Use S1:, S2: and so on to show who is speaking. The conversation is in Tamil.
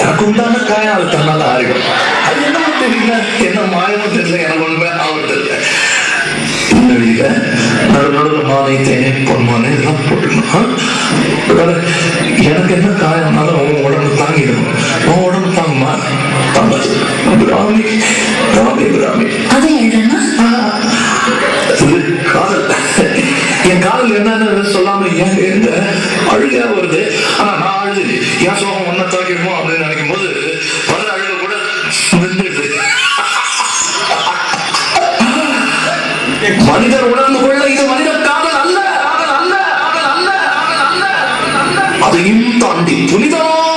S1: எனக்கு உண்டான காயம் தன்னால ஆறுகள் அது என்ன தெரியல? என்ன மாயமும் தெரியல. எனக்கு ஒண்ணுமே அவர் தெரியல. பின்னணியில நடுநடுவில் மாலை தேன் பொன்மானை இதெல்லாம் போட்டுக்கணும். எனக்கு என்ன காயம்னாலும் அவங்க உடம்பு தாங்கிடும் உன் உடம்பு தாங்குமா? தாங்காது. பிராமி பிராமி பிராமி.
S2: அது என்னன்னா?
S1: இது காதல். ஏன் எங்க அழுகையா வருது? ஆனா நான் அழுது என் சோகம் ஒன்ன தாக்கிடுமோ அப்படின்னு நினைக்கும் போது வர அழுக கூட நின்றுடுது மனிதர் உணர்ந்து கொள்ள இது மனித காதல் அல்ல அல்ல அல்ல அல்ல. அதையும் தாண்டி புனிதமான